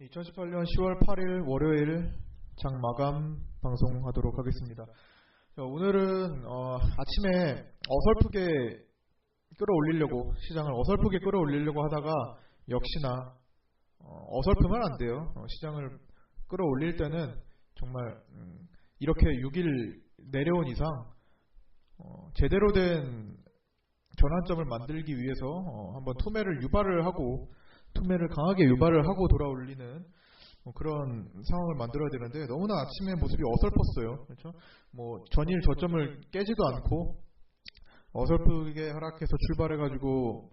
2018년 10월 8일 월요일 장 마감 방송하도록 하겠습니다. 자, 오늘은 어, 아침에 어설프게 끌어올리려고 시장을 어설프게 끌어올리려고 하다가 역시나 어, 설프면안 돼요. 어, 시장을 끌어올릴 때는 정말 음, 이렇게 6일 내려온 이상 어, 제대로 된 전환점을 만들기 위해서 어, 한번 투매를 유발을 하고 투매를 강하게 유발을 하고 돌아올리는 뭐 그런 상황을 만들어야 되는데 너무나 아침에 모습이 어설펐어요. 그렇죠? 뭐 전일 저점을 깨지도 않고 어설프게 하락해서 출발해가지고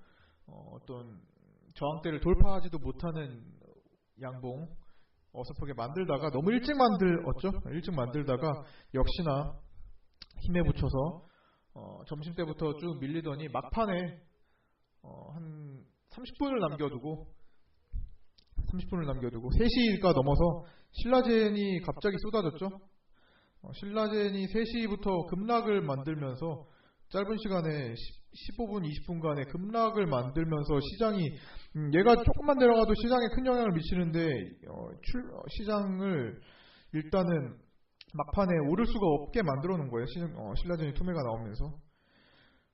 어, 어떤 저항대를 돌파하지도 못하는 양봉 어설프게 만들다가 너무 일찍 만들었죠. 일찍 만들다가 역시나 힘에 붙여서 어, 점심 때부터 쭉 밀리더니 막판에 어, 한 30분을 남겨두고 30분을 남겨두고 3시가 넘어서 신라젠이 갑자기 쏟아졌죠. 어, 신라젠이 3시부터 급락을 만들면서 짧은 시간에 15분, 20분간의 급락을 만들면서 시장이 음, 얘가 조금만 내려가도 시장에 큰 영향을 미치는데 어, 출- 어, 시장을 일단은 막판에 오를 수가 없게 만들어 놓은 거예요. 신라젠이 투매가 나오면서.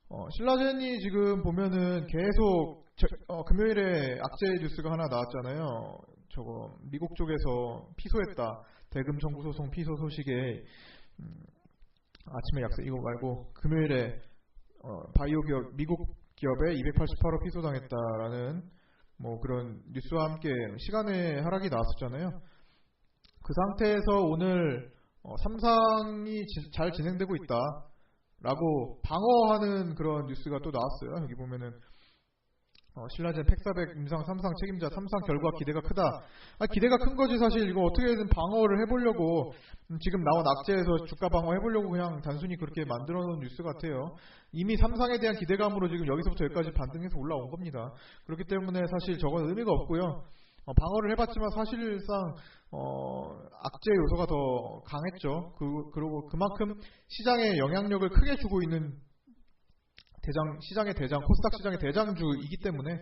어, 신라젠이 지금 보면은 계속 저- 어, 금요일에 악재 뉴스가 하나 나왔잖아요. 저거 미국 쪽에서 피소했다. 대금 청구 소송 피소 소식에 음, 아침에 약속 이거 말고 금요일에 어, 바이오 기업 미국 기업에 288억 피소당했다라는 뭐 그런 뉴스와 함께 시간의 하락이 나왔었잖아요. 그 상태에서 오늘 어, 삼상이 지- 잘 진행되고 있다 라고 방어하는 그런 뉴스가 또 나왔어요. 여기 보면은 어, 신라젠 팩사백 임상 삼상 책임자 삼상 결과 기대가 크다. 아, 기대가 큰 거지 사실 이거 어떻게든 방어를 해보려고 음, 지금 나온 악재에서 주가 방어 해보려고 그냥 단순히 그렇게 만들어 놓은 뉴스 같아요. 이미 삼상에 대한 기대감으로 지금 여기서부터 여기까지 반등해서 올라온 겁니다. 그렇기 때문에 사실 저건 의미가 없고요. 어, 방어를 해봤지만 사실상 어, 악재 요소가 더 강했죠. 그, 그리고 그만큼 시장에 영향력을 크게 주고 있는 대장 시장의 대장 코스닥 시장의 대장주이기 때문에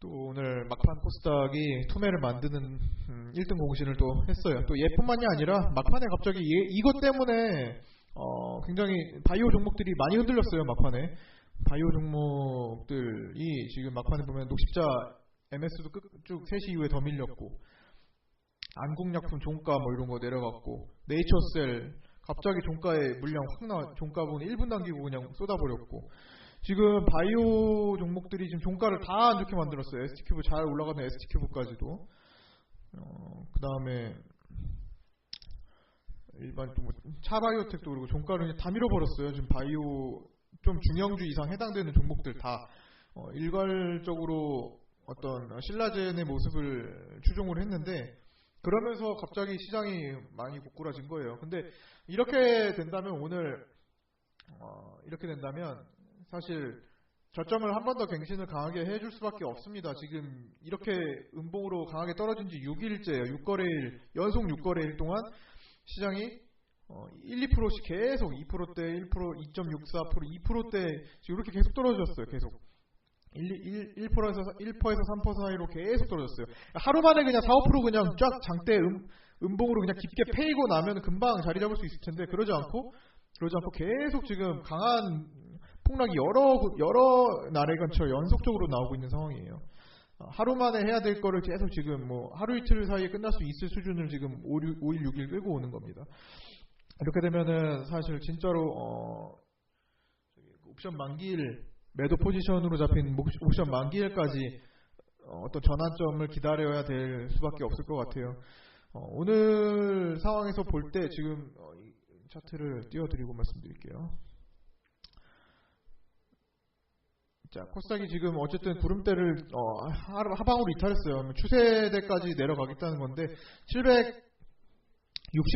또 오늘 막판 코스닥이 투매를 만드는 음, 1등 공신을 또 했어요. 또 얘뿐만이 아니라 막판에 갑자기 얘- 이것 때문에 어, 굉장히 바이오 종목들이 많이 흔들렸어요. 막판에 바이오 종목들이 지금 막판에 보면 녹십자 MS도 끝, 쭉 3시 이후에 더 밀렸고 안국약품 종가 뭐 이런 거 내려갔고 네이처셀 갑자기 종가의 물량 확 나, 종가 부분 1분 남기고 그냥 쏟아버렸고 지금 바이오 종목들이 지금 종가를 다 안 좋게 만들었어요. ST큐브 잘 올라가는 ST큐브까지도. 어, 그 다음에 일반 또 뭐, 차바이오텍도 그리고 종가를 다 밀어버렸어요. 지금 바이오 좀 중형주 이상 해당되는 종목들 다 어, 일괄적으로 어떤 신라젠의 모습을 추종을 했는데 그러면서 갑자기 시장이 많이 고꾸라진 거예요. 근데 이렇게 된다면 오늘 어, 이렇게 된다면 사실 저점을 한 번 더 갱신을 강하게 해줄 수밖에 없습니다. 지금 이렇게 음봉으로 강하게 떨어진 지 6일째예요. 6거래일 연속 6거래일 동안 시장이 어, 1, 2%씩 계속 2%대, 1%, 2.64%, 2%대 지금 이렇게 계속 떨어졌어요. 계속 1, 1, 1%에서 1%에서 3% 사이로 계속 떨어졌어요. 하루 만에 그냥 4, 5% 그냥 쫙 장대 음, 음봉으로 그냥 깊게 패이고 나면 금방 자리 잡을 수 있을 텐데 그러지 않고 그러지 않고 계속 지금 강한 폭락이 여러 여러 날에 걸쳐 연속적으로 나오고 있는 상황이에요. 어, 하루 만에 해야 될 거를 계속 지금 뭐 하루 이틀 사이에 끝날 수 있을 수준을 지금 5, 6, 5일 6일 끌고 오는 겁니다. 이렇게 되면은 사실 진짜로 어 옵션 만기일 매도 포지션으로 잡힌 목- 옵션 만기일까지 어, 어떤 전환점을 기다려야 될 수밖에 없을 것 같아요. 어, 오늘 상황에서 볼 때 지금 어, 이 차트를 띄워드리고 말씀드릴게요. 자, 코스닥이 지금 어쨌든 구름대를 어, 하- 하방으로 이탈했어요. 추세대까지 내려가겠다는 건데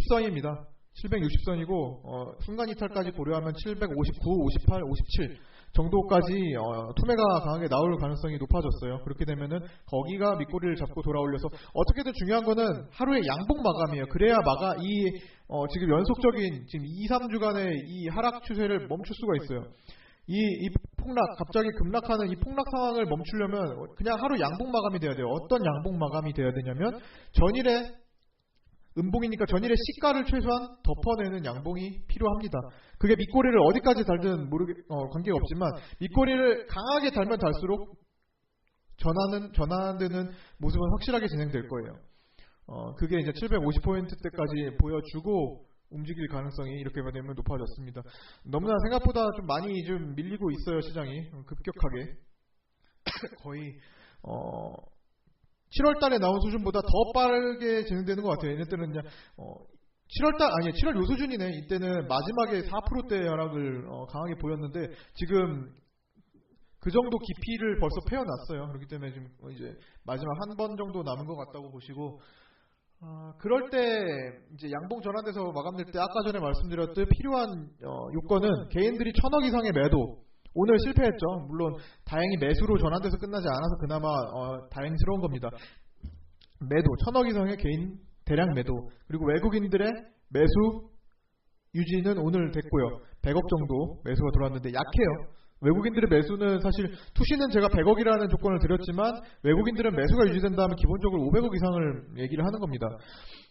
760선입니다. 760선이고 어, 순간 이탈까지 고려하면 759, 58, 57 정도까지 어, 투매가 강하게 나올 가능성이 높아졌어요. 그렇게 되면은 거기가 밑꼬리를 잡고 돌아올려서 어떻게든 중요한 거는 하루의 양봉 마감이에요. 그래야 마가 이 어, 지금 연속적인 지금 2, 3주간의 이 하락 추세를 멈출 수가 있어요. 이, 이 폭락, 갑자기 급락하는 이 폭락 상황을 멈추려면 그냥 하루 양봉 마감이 돼야 돼요. 어떤 양봉 마감이 돼야 되냐면 전일에 음봉이니까 전일의 시가를 최소한 덮어내는 양봉이 필요합니다. 그게 밑꼬리를 어디까지 달든 모르게 어, 관계가 없지만 밑꼬리를 강하게 달면 달수록 전환은 전환되는 모습은 확실하게 진행될 거예요. 어, 그게 이제 750포인트대까지 보여주고 움직일 가능성이 이렇게 되면 높아졌습니다. 너무나 생각보다 좀 많이 좀 밀리고 있어요 시장이 급격하게 거의 어, 7월 달에 나온 수준보다 더 빠르게 진행되는 것 같아요. 얘네들은 그냥 어, 7월 달 아니 7월 요 수준이네. 이때는 마지막에 4%대 하락을 어, 강하게 보였는데 지금 그 정도 깊이를 벌써 패어났어요. 그렇기 때문에 지금 이제 마지막 한 번 정도 남은 것 같다고 보시고 아, 그럴 때 이제 양봉 전환돼서 마감될 때 아까 전에 말씀드렸듯 필요한 어, 요건은 개인들이 천억 이상의 매도 오늘 실패했죠. 물론 다행히 매수로 전환돼서 끝나지 않아서 그나마 어, 다행스러운 겁니다. 매도 천억 이상의 개인 대량 매도 그리고 외국인들의 매수 유지는 오늘 됐고요. 100억 정도 매수가 들어왔는데 약해요. 외국인들의 매수는 사실 투시는 제가 100억이라는 조건을 드렸지만 외국인들은 매수가 유지된다면 기본적으로 500억 이상을 얘기를 하는 겁니다.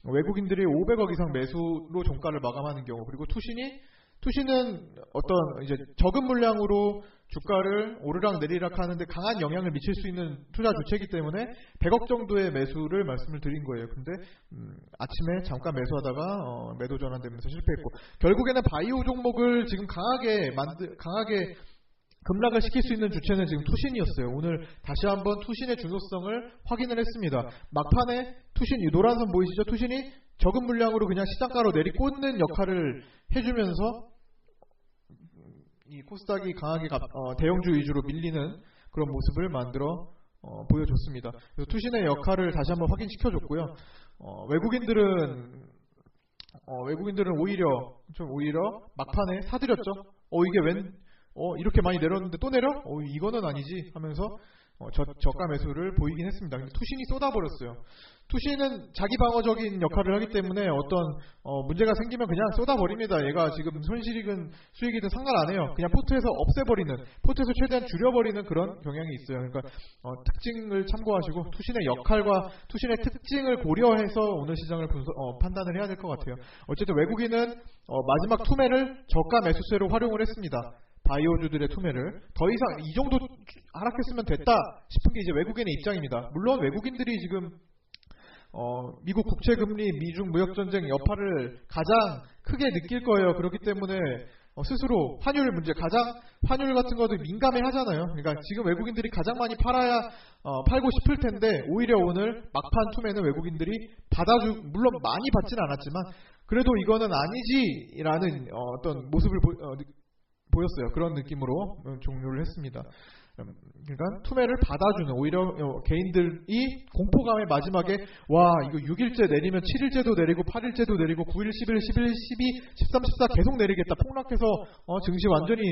외국인들이 500억 이상 매수로 종가를 마감하는 경우 그리고 투신이 투시는 어떤 이제 적은 물량으로 주가를 오르락 내리락 하는데 강한 영향을 미칠 수 있는 투자 주체이기 때문에 100억 정도의 매수를 말씀을 드린 거예요. 근데 음, 아침에 잠깐 매수하다가 어, 매도 전환되면서 실패했고 결국에는 바이오 종목을 지금 강하게 만들 강하게 급락을 시킬 수 있는 주체는 지금 투신이었어요. 오늘 다시 한번 투신의 중요성을 확인을 했습니다. 막판에 투신, 이 노란선 보이시죠? 투신이 적은 물량으로 그냥 시장가로 내리꽂는 역할을 해주면서 이 코스닥이 강하게 어, 대형주 위주로 밀리는 그런 모습을 만들어 어, 보여줬습니다. 그래서 투신의 역할을 다시 한번 확인시켜줬고요. 어, 외국인들은 어, 외국인들은 오히려 좀 오히려 막판에 사들였죠. 어 이게 웬 어, 이렇게 많이 내렸는데 또 내려? 어, 이거는 아니지 하면서 어, 저, 저가 매수를 보이긴 했습니다. 근데 투신이 쏟아버렸어요. 투신은 자기 방어적인 역할을 하기 때문에 어떤 어, 문제가 생기면 그냥 쏟아버립니다. 얘가 지금 손실이든 수익이든 상관 안 해요. 그냥 포트에서 없애버리는, 포트에서 최대한 줄여버리는 그런 경향이 있어요. 그러니까 어, 특징을 참고하시고 투신의 역할과 투신의 특징을 고려해서 오늘 시장을 분석, 어, 판단을 해야 될 것 같아요. 어쨌든 외국인은 어, 마지막 투매를 저가 매수세로 활용을 했습니다. 바이오주들의 투매를 더 이상 이 정도 하락했으면 됐다 싶은 게 이제 외국인의 입장입니다. 물론 외국인들이 지금 어, 미국 국채 금리, 미중 무역 전쟁 여파를 가장 크게 느낄 거예요. 그렇기 때문에 어, 스스로 환율 문제, 가장 환율 같은 것도 민감해 하잖아요. 그러니까 지금 외국인들이 가장 많이 팔아야 어, 팔고 싶을 텐데 오히려 오늘 막판 투매는 외국인들이 받아주, 물론 많이 받지는 않았지만 그래도 이거는 아니지라는 어, 어떤 모습을 보, 어, 보였어요. 그런 느낌으로 종료를 했습니다. 음, 그러니까 투매를 받아주는 오히려 어, 개인들이 공포감의 마지막에 와 이거 6일째 내리면 7일째도 내리고 8일째도 내리고 9일, 11일, 11일, 12, 13, 14 계속 내리겠다 폭락해서 어, 증시 완전히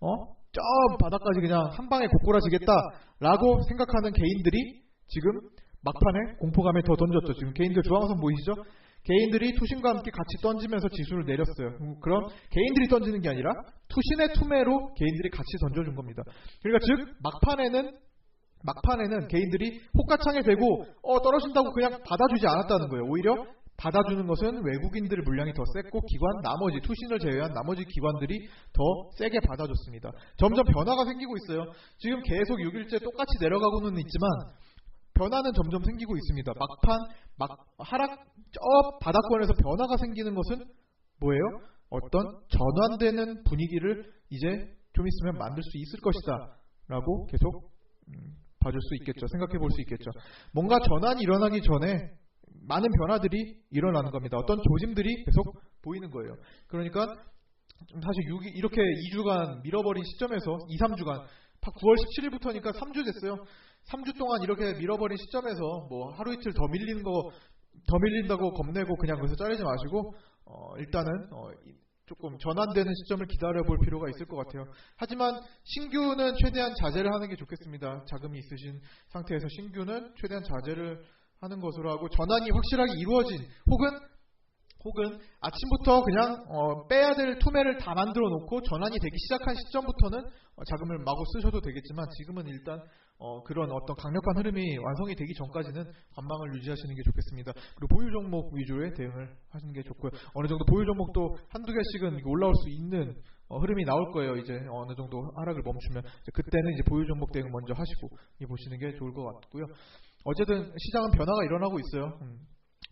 어, 저 바닥까지 그냥 한 방에 고꾸라지겠다라고 생각하는 개인들이 지금 막판에 공포감에 더 던졌죠. 지금 개인들 중앙선 보이시죠? 개인들이 투신과 함께 같이 던지면서 지수를 내렸어요. 음, 그럼 개인들이 던지는 게 아니라 투신의 투매로 개인들이 같이 던져준 겁니다. 그러니까 즉 막판에는 막판에는 개인들이 호가창에 대고 어 떨어진다고 그냥 받아주지 않았다는 거예요. 오히려 받아주는 것은 외국인들의 물량이 더 셌고 기관 나머지 투신을 제외한 나머지 기관들이 더 세게 받아줬습니다. 점점 변화가 생기고 있어요. 지금 계속 6일째 똑같이 내려가고는 있지만 변화는 점점 생기고 있습니다. 막판 막 하락 저 바닥권에서 변화가 생기는 것은 뭐예요? 어떤 전환되는 분위기를 이제 좀 있으면 만들 수 있을 것이다. 라고 계속 음, 봐줄 수 있겠죠. 생각해 볼 수 있겠죠. 뭔가 전환이 일어나기 전에 많은 변화들이 일어나는 겁니다. 어떤 조짐들이 계속 보이는 거예요. 그러니까 사실 6, 이렇게 2주간 밀어버린 시점에서 2, 3주간 9월 17일부터니까 3주 됐어요. 3주 동안 이렇게 밀어버린 시점에서 뭐 하루 이틀 더 밀리는 거 더 밀린다고 겁내고 그냥 거기서 자르지 마시고 어, 일단은 어, 조금 전환되는 시점을 기다려 볼 필요가 있을 것 같아요. 하지만 신규는 최대한 자제를 하는 게 좋겠습니다. 자금이 있으신 상태에서 신규는 최대한 자제를 하는 것으로 하고 전환이 확실하게 이루어진 혹은 혹은 아침부터 그냥 어, 빼야 될 투매를 다 만들어 놓고 전환이 되기 시작한 시점부터는 어, 자금을 마구 쓰셔도 되겠지만 지금은 일단 어, 그런 어떤 강력한 흐름이 완성이 되기 전까지는 관망을 유지하시는 게 좋겠습니다. 그리고 보유 종목 위주의 대응을 하시는 게 좋고요. 어느 정도 보유 종목도 한두 개씩은 올라올 수 있는 어, 흐름이 나올 거예요. 이제 어느 정도 하락을 멈추면 이제 그때는 이제 보유 종목 대응 먼저 하시고 이 보시는 게 좋을 것 같고요. 어쨌든 시장은 변화가 일어나고 있어요. 음,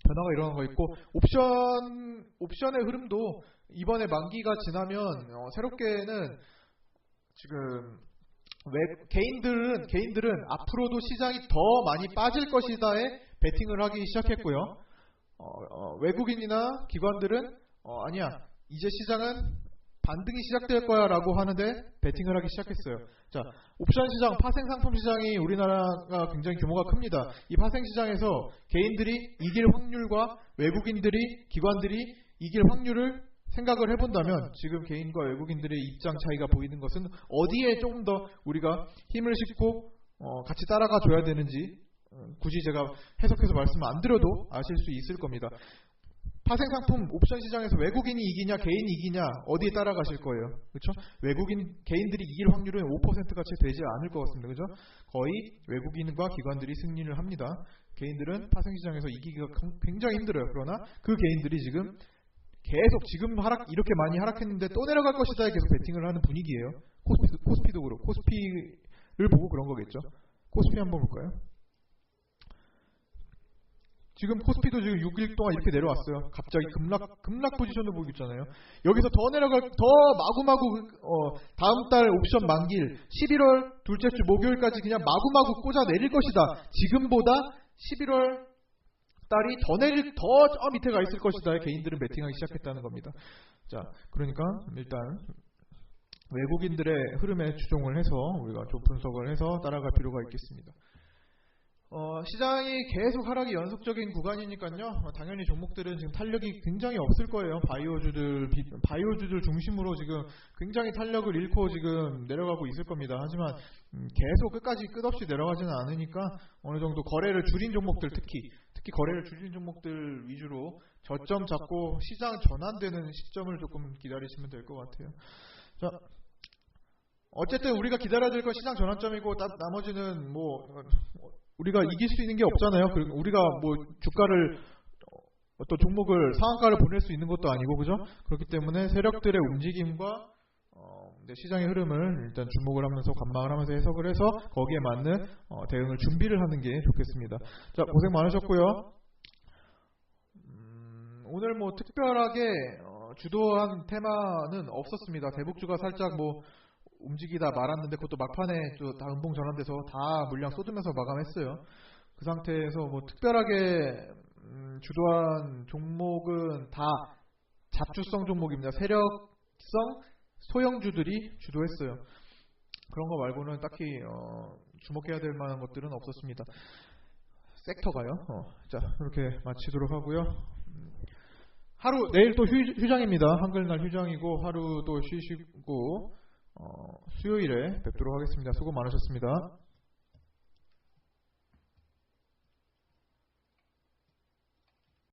변화가 일어나고 있고 옵션 옵션의 흐름도 이번에 만기가 지나면 어, 새롭게는 지금 외, 개인들은 개인들은 앞으로도 시장이 더 많이 빠질 것이다에 베팅을 하기 시작했고요. 어, 어, 외국인이나 기관들은 어, 아니야 이제 시장은 반등이 시작될 거야 라고 하는데 베팅을 하기 시작했어요. 자, 옵션 시장, 파생 상품 시장이 우리나라가 굉장히 규모가 큽니다. 이 파생 시장에서 개인들이 이길 확률과 외국인들이 기관들이 이길 확률을 생각을 해본다면 지금 개인과 외국인들의 입장 차이가 보이는 것은 어디에 조금 더 우리가 힘을 싣고 어, 같이 따라가 줘야 되는지 어, 굳이 제가 해석해서 말씀을 안 드려도 아실 수 있을 겁니다. 파생 상품 옵션 시장에서 외국인이 이기냐 개인이 이기냐 어디에 따라가실 거예요. 그렇죠? 외국인 개인들이 이길 확률은 5%가 채 되지 않을 것 같습니다. 그죠? 거의 외국인과 기관들이 승리를 합니다. 개인들은 파생 시장에서 이기기가 굉장히 힘들어요. 그러나 그 개인들이 지금 계속 지금 하락 이렇게 많이 하락했는데 또 내려갈 것이다 계속 베팅을 하는 분위기예요. 코스피, 코스피도 그렇고 코스피를 보고 그런 거겠죠. 코스피 한번 볼까요? 지금 코스피도 지금 6일 동안 이렇게 내려왔어요. 갑자기 급락 급락 포지션을 보고 있잖아요. 여기서 더 내려갈 더 마구마구 어, 다음 달 옵션 만기일 11월 둘째 주 목요일까지 그냥 마구마구 꽂아 내릴 것이다. 지금보다 11월 달이 더 내릴 더 저 밑에 가 있을 것이다. 개인들은 베팅하기 시작했다는 겁니다. 자, 그러니까 일단 외국인들의 흐름에 추종을 해서 우리가 좀 분석을 해서 따라갈 필요가 있겠습니다. 어, 시장이 계속 하락이 연속적인 구간이니까요. 어, 당연히 종목들은 지금 탄력이 굉장히 없을 거예요. 바이오주들 비, 바이오주들 중심으로 지금 굉장히 탄력을 잃고 지금 내려가고 있을 겁니다. 하지만 음, 계속 끝까지 끝없이 내려가지는 않으니까 어느 정도 거래를 줄인 종목들 특히 특히 거래를 줄인 종목들 위주로 저점 잡고 시장 전환되는 시점을 조금 기다리시면 될 것 같아요. 자, 어쨌든 우리가 기다려야 될 건 시장 전환점이고 나, 나머지는 뭐 우리가 이길 수 있는 게 없잖아요. 그리고 우리가 뭐 주가를 어떤 종목을 상한가를 보낼 수 있는 것도 아니고 그죠? 그렇기 때문에 세력들의 움직임과 어, 시장의 흐름을 일단 주목을 하면서 관망을 하면서 해석을 해서 거기에 맞는 어, 대응을 준비를 하는 게 좋겠습니다. 자 고생 많으셨고요. 음, 오늘 뭐 특별하게 어, 주도한 테마는 없었습니다. 대북주가 살짝 뭐 움직이다 말았는데 그것도 막판에 다 음봉 전환돼서 다 물량 쏟으면서 마감했어요. 그 상태에서 뭐 특별하게 음, 주도한 종목은 다 잡주성 종목입니다. 세력성 소형주들이 주도했어요. 그런 거 말고는 딱히 어, 주목해야 될 만한 것들은 없었습니다. 섹터가요. 어, 자 이렇게 마치도록 하고요. 음, 하루 내일 또 휴, 장입니다 한글날 휴장이고 하루 또 쉬시고 어, 수요일에 뵙도록 하겠습니다. 수고 많으셨습니다.